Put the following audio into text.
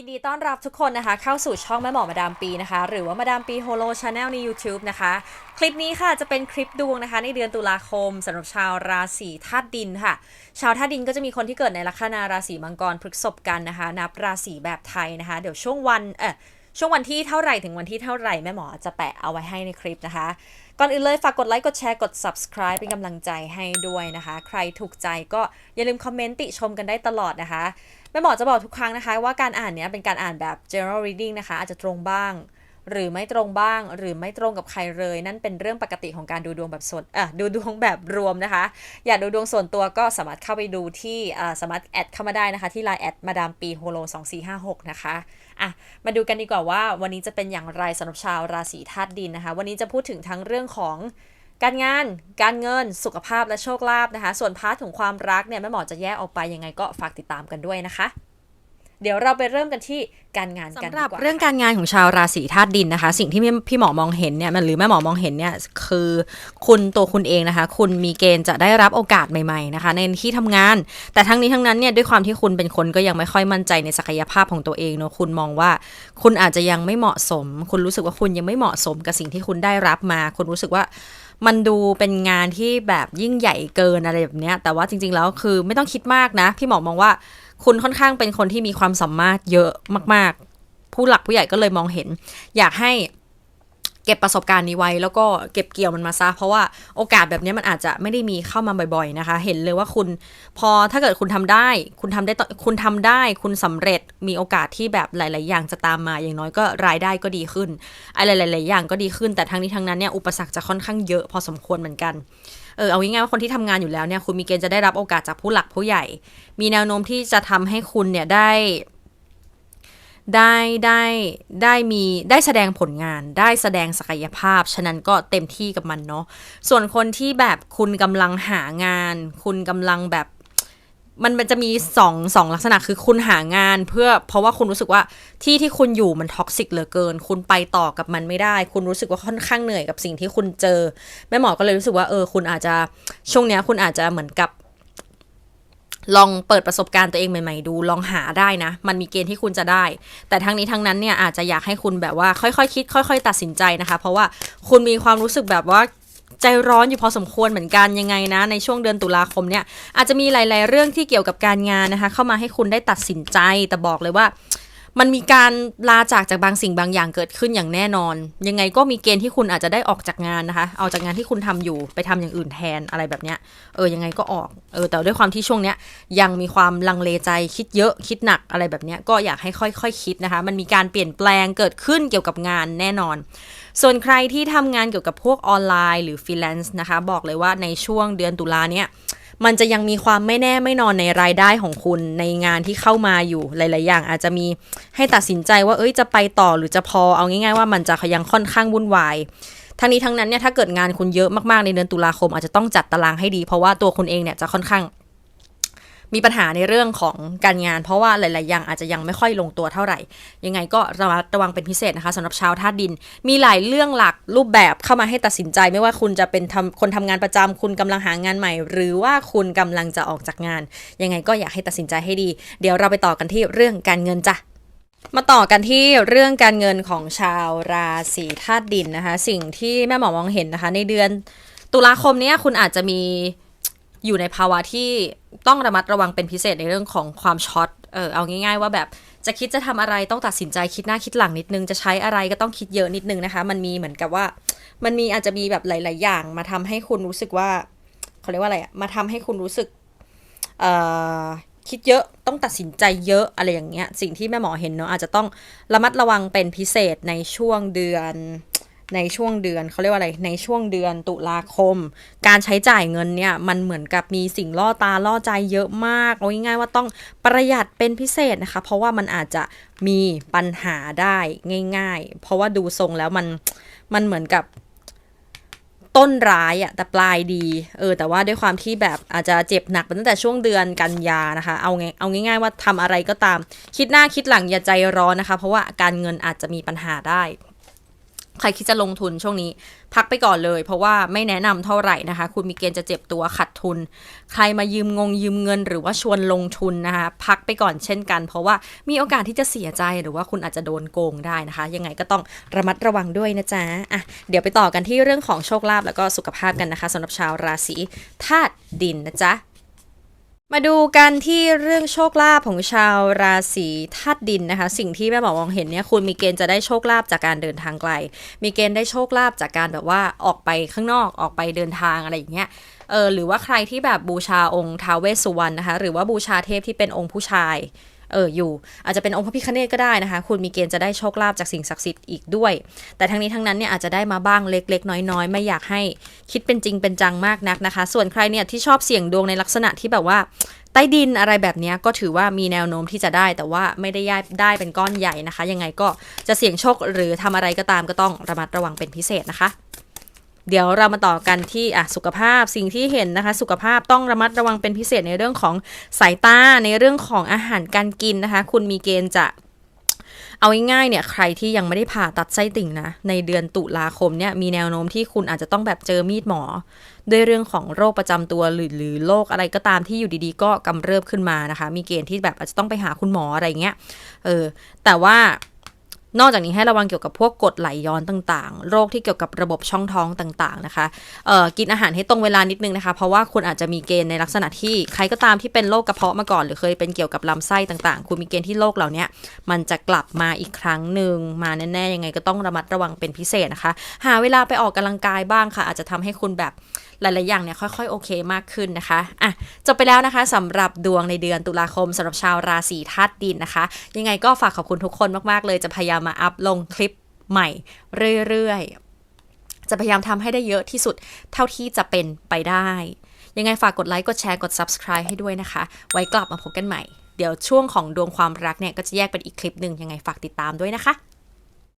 ยินดีต้อนรับทุกคนนะคะ เข้าสู่ช่องแม่หมอมาดามปีนะคะ หรือว่ามาดามปีโฮโลชาแนลใน YouTube นะคะ คลิปนี้ค่ะจะเป็นคลิปดวงนะคะ ในเดือนตุลาคมสำหรับชาวราศีธาตุดินค่ะ ชาวธาตุดินก็จะมีคนที่เกิดในลัคนาราศีมังกรพฤกษบกันนะคะ นับราศีแบบไทยนะคะ เดี๋ยวช่วงวันเออ ช่วงวันที่เท่าไหร่ถึงวันที่เท่าไหร่แม่หมอจะแปะเอาไว้ให้ในคลิปนะคะ ก่อนอื่นเลยฝากกดไลค์กดแชร์กด subscribe เป็นกำลังใจให้ด้วยนะคะ ใครถูกใจก็อย่าลืมคอมเมนต์ติชมกันได้ตลอดนะคะแม่หมอจะบอกทุกครั้งนะคะ ว่าการอ่านเนี้ยเป็นการอ่านแบบ general reading นะคะ อาจจะตรงบ้าง หรือไม่ตรงบ้าง หรือไม่ตรงกับใครเลย นั่นเป็นเรื่องปกติของการดูดวงแบบส่วนอะดูดวงแบบรวมนะคะ อยากดูดวงส่วนตัวก็สามารถเข้าไปดูที่อ่าสามารถแอดเข้ามาได้นะคะที่ line แอดมาดามปีโฮโล2456 นะคะอะมาดูกันดีกว่าว่า วันนี้จะเป็นอย่างไรสำหรับชาวราศีธาตุดินนะคะ วันนี้จะพูดถึงทั้งเรื่องของการงาน การเงิน สุขภาพและโชคลาภนะคะ ส่วนพาร์ทของความรักเนี่ยแม่หมอจะแยกออกไปยังไงก็ฝากติดตามกันด้วยนะคะ เดี๋ยวเราไปเริ่มกันที่การงานกันสำหรับดีกว่าเรื่องการงานของชาวราศีธาตุดินนะคะ สิ่งที่พี่พี่หมอมองเห็นเนี่ยมันหรือแม่หมอมองเห็นเนี่ยคือคุณตัวคุณเองนะคะ คุณมีเกณฑ์จะได้รับโอกาสใหม่ๆนะคะ ในที่ทำงาน แต่ทั้งนี้ทั้งนั้นเนี่ยด้วยความที่คุณเป็นคนก็ยังไม่ค่อยมั่นใจในศักยภาพของตัวเองเนอะคุณมองว่า คุณอาจจะยังไม่เหมาะสม คุณรู้สึกว่าคุณยังไม่เหมาะสมกับสิ่งที่คุณได้รับมา คุณรู้สึกว่ามันดูเป็นงานที่แบบยิ่งใหญ่เกินอะไรแบบเนี้ยแต่ว่าจริง ๆ แล้วคือไม่ต้องคิดมากนะ พี่หมอมองว่า คุณค่อนข้างเป็นคนที่มีความสามารถเยอะมาก ๆ ผู้หลักผู้ใหญ่ก็เลยมองเห็น อยากให้ เก็บประสบการณ์นี้ไว้ แล้วก็เก็บเกี่ยวมันมาซะเพราะว่าโอกาสแบบนี้มันอาจจะไม่ได้มีเข้ามาบ่อย ๆนะคะ เห็นเลยว่าคุณพอถ้าเกิดคุณทำได้ คุณทำได้คุณทำได้ คุณสำเร็จมีโอกาสที่แบบหลาย ๆ อย่างจะตามมาอย่างน้อยก็รายได้ก็ดีขึ้นอะไรหลาย ๆ อย่างก็ดีขึ้น แต่ทั้งนี้ทั้งนั้นเนี่ยอุปสรรคจะค่อนข้างเยอะพอสมควรเหมือนกันเออเอาง่ายๆว่าคนที่ทำงานอยู่แล้วเนี่ยคุณมีเกณฑ์จะได้รับโอกาสจากผู้หลักผู้ใหญ่ มีแนวโน้มที่จะทำให้คุณเนี่ยได้ ได้ได้ได้มีได้แสดงผลงานได้แสดงศักยภาพ ฉะนั้นก็เต็มที่กับมันเนาะส่วนคนที่แบบคุณกำลังหางาน คุณกำลังแบบมันมันจะมีสองสองลักษณะคือคุณหางานเพื่อ เพราะว่าคุณรู้สึกว่าที่ที่คุณอยู่มันท็อกซิกเหลือเกิน คุณไปต่อกับมันไม่ได้ คุณรู้สึกว่าค่อนข้างเหนื่อยกับสิ่งที่คุณเจอ แม่หมอก็เลยรู้สึกว่าเออคุณอาจจะช่วงเนี้ยคุณอาจจะเหมือนกับ ลองเปิดประสบการณ์ตัวเองใหม่ๆดู ลองหาได้นะ มันมีเกณฑ์ที่คุณจะได้ แต่ทั้งนี้ทั้งนั้นเนี่ยอาจจะอยากให้คุณแบบว่าค่อยๆคคิด ค่อย ๆ ตัดสินใจนะคะ เพราะว่าคุณมีความรู้สึกแบบว่าใจร้อนอยู่พอสมควรเหมือนกันยังไงนะ ในช่วงเดือนตุลาคมเนี่ยอาจจะมีหลาย ๆ เรื่องที่เกี่ยวกับการงานนะคะ เข้ามาให้คุณได้ตัดสินใจแต่บอกเลยว่า มันมีการลาจากจากบางสิ่งบางอย่างเกิดขึ้นอย่างแน่นอน ยังไงก็มีเกณฑ์ที่คุณอาจจะได้ออกจากงานนะคะ เอาจากงานที่คุณทำอยู่ไปทำอย่างอื่นแทนอะไรแบบเนี้ย เออยังไงก็ออกเออแต่ด้วยความที่ช่วงเนี้ยยังมีความลังเลใจคิดเยอะคิดหนักอะไรแบบเนี้ยก็อยากให้ค่อยๆคคิดนะคะ มันมีการเปลี่ยนแปลงเกิดขึ้นเกี่ยวกับงานแน่นอน ส่วนใครที่ทำงานเกี่ยวกับพวกออนไลน์หรือฟรีแลนซ์นะคะ บอกเลยว่าในช่วงเดือนตุลาเนี่ย มันจะยังมีความไม่แน่ไม่นอนในรายได้ของคุณในงานที่เข้ามาอยู่หลาย ๆ อย่าง อาจจะมีให้ตัดสินใจว่าเอ้ยจะไปต่อหรือจะพอเอาง่าย ๆ ว่ามันจะยังค่อนข้างวุ่นวายทั้งนี้ทั้งนั้นเนี่ยถ้าเกิดงานคุณเยอะมาก ๆ ในเดือนตุลาคมอาจจะต้องจัดตารางให้ดี เพราะว่าตัวคุณเองเนี่ยจะค่อนข้าง มีปัญหาในเรื่องของการงาน เพราะว่าหลาย ๆ อย่างอาจจะยังไม่ค่อยลงตัวเท่าไหร่ ยังไงก็ระมัดระวังเป็นพิเศษนะคะสำหรับชาวธาตุดิน มีหลายเรื่องหลักรูปแบบเข้ามาให้ตัดสินใจ ไม่ว่าคุณจะเป็นทำคนทำงานประจำคุณกำลังหางานใหม่ หรือว่าคุณกำลังจะออกจากงาน ยังไงก็อยากให้ตัดสินใจให้ดี เดี๋ยวเราไปต่อกันที่เรื่องการเงินจ้ะมาต่อกันที่เรื่องการเงินของชาวราศีธาตุดินนะคะ สิ่งที่แม่หมอมองเห็นนะคะ ในเดือนตุลาคมนี้คุณอาจจะมีอยู่ในภาวะที่ต้องระมัดระวังเป็นพิเศษในเรื่องของความช็อต เออเอาง่าย ๆ ว่าแบบจะคิดจะทำอะไรต้องตัดสินใจคิดหน้าคิดหลังนิดนึง จะใช้อะไรก็ต้องคิดเยอะนิดนึงนะคะ มันมีเหมือนกับว่า มันมีอาจจะมีแบบหลาย ๆ อย่าง มาทำให้คุณรู้สึกว่าเขาเรียกว่าอะไรอะมาทำให้คุณรู้สึกเอ่อคิดเยอะต้องตัดสินใจเยอะอะไรอย่างเงี้ย สิ่งที่แม่หมอเห็นเนาะอาจจะต้องระมัดระวังเป็นพิเศษในช่วงเดือน ในช่วงเดือนเขาเรียกว่าอะไรในช่วงเดือนตุลาคม การใช้จ่ายเงินเนี่ยมันเหมือนกับมีสิ่งล่อตาล่อใจเยอะมากเอาง่ายๆว่าต้องประหยัดเป็นพิเศษนะคะ เพราะว่ามันอาจจะมีปัญหาได้ง่าย ๆ เพราะว่าดูทรงแล้วมันมันเหมือนกับต้นร้ายอะแต่ปลายดี เออ แต่ว่าด้วยความที่แบบอาจจะเจ็บหนักตั้งแต่ช่วงเดือนกันยานะคะ เอาไงเอาง่ายๆว่าทำอะไรก็ตาม คิดหน้าคิดหลังอย่าใจร้อนนะคะ เพราะว่าการเงินอาจจะมีปัญหาได้ ใครคิดจะลงทุนช่วงนี้ พักไปก่อนเลย เพราะว่าไม่แนะนำเท่าไหร่นะคะ คุณมีเกณฑ์จะเจ็บตัวขัดทุน ใครมายืมงงยืมเงิน หรือว่าชวนลงทุนนะคะ พักไปก่อนเช่นกัน เพราะว่ามีโอกาสที่จะเสียใจหรือว่าคุณอาจจะโดนโกงได้นะคะ ยังไงก็ต้องระมัดระวังด้วยนะจ๊ะอะเดี๋ยวไปต่อกันที่เรื่องของโชคลาภแล้วก็สุขภาพกันนะคะสำหรับชาวราศีธาตุดินนะจ๊ะ มาดูกันที่เรื่องโชคลาภของชาวราศีธาตุดินนะคะ สิ่งที่แม่หมอมองเห็นเนี่ยคุณมีเกณฑ์จะได้โชคลาภจากการเดินทางไกล มีเกณฑ์ได้โชคลาภจากการแบบว่าออกไปข้างนอกออกไปเดินทางอะไรอย่างเงี้ยเออหรือว่าใครที่แบบบูชาองค์ท้าวเวสสุวรรณนะคะ หรือว่าบูชาเทพที่เป็นองค์ผู้ชาย เอออยู่ อาจจะเป็นองค์พระพิฆเนศก็ได้นะคะ คุณมีเกณฑ์จะได้โชคลาภจากสิ่งศักดิ์สิทธิ์อีกด้วย แต่ทั้งนี้ทั้งนั้นเนี่ยอาจจะได้มาบ้างเล็ก ๆ น้อย ๆ ไม่อยากให้คิดเป็นจริงเป็นจังมากนักนะคะ ส่วนใครเนี่ยที่ชอบเสี่ยงดวงในลักษณะที่แบบว่าใต้ดินอะไรแบบนี้ก็ถือว่ามีแนวโน้มที่จะได้ แต่ว่าไม่ได้ย่ายได้เป็นก้อนใหญ่นะคะ ยังไงก็จะเสี่ยงโชคหรือทำอะไรก็ตามก็ต้องระมัดระวังเป็นพิเศษนะคะ เดี๋ยวเรามาต่อกันที่อะสุขภาพสิ่งที่เห็นนะคะ สุขภาพต้องระมัดระวังเป็นพิเศษในเรื่องของสายตาในเรื่องของอาหารการกินนะคะ คุณมีเกณฑ์จะเอาง่ายๆเนี่ยใครที่ยังไม่ได้ผ่าตัดไส้ติ่งนะ ในเดือนตุลาคมเนี่ยมีแนวโน้มที่คุณอาจจะต้องแบบเจอมีดหมอ ด้วยเรื่องของโรคประจำตัวหรือหรือโรคอะไรก็ตามที่อยู่ดีๆ ก็กำเริบขึ้นมานะคะ มีเกณฑ์ที่แบบอาจจะต้องไปหาคุณหมออะไรเงี้ยเออแต่ว่า นอกจากนี้ให้ระวังเกี่ยวกับพวกกดไหลย้อนต่างๆ โรคที่เกี่ยวกับระบบช่องท้องต่างๆนะคะเอ่อกินอาหารให้ตรงเวลานิดนึงนะคะ เพราะว่าคุณอาจจะมีเกณฑ์ในลักษณะที่ใครก็ตามที่เป็นโรคกระเพาะมาก่อน หรือเคยเป็นเกี่ยวกับลำไส้ต่างๆ คุณมีเกณฑ์ที่โรคเหล่านี้มันจะกลับมาอีกครั้งหนึ่งมาแน่ๆยังไงก็ต้องระมัดระวังเป็นพิเศษนะคะ หาเวลาไปออกกำลังกายบ้างค่ะ อาจจะทำให้คุณแบบ หลาย ๆ อย่างเนี่ยค่อย ๆ โอเคมากขึ้นนะคะอะจบไปแล้วนะคะสำหรับดวงในเดือนตุลาคมสำหรับชาวราศีธาตุดินนะคะ ยังไงก็ฝากขอบคุณทุกคนมาก ๆ เลยจะพยายามมาอัพลงคลิปใหม่เรื่อย ๆ จะพยายามทำให้ได้เยอะที่สุดเท่าที่จะเป็นไปได้ ยังไงฝากกดไลค์ กดแชร์ กด subscribe ให้ด้วยนะคะ ไว้กลับมาพบกันใหม่ เดี๋ยวช่วงของดวงความรักเนี่ย ก็จะแยกเป็นอีกคลิปหนึ่งยังไงฝากติดตามด้วยนะคะ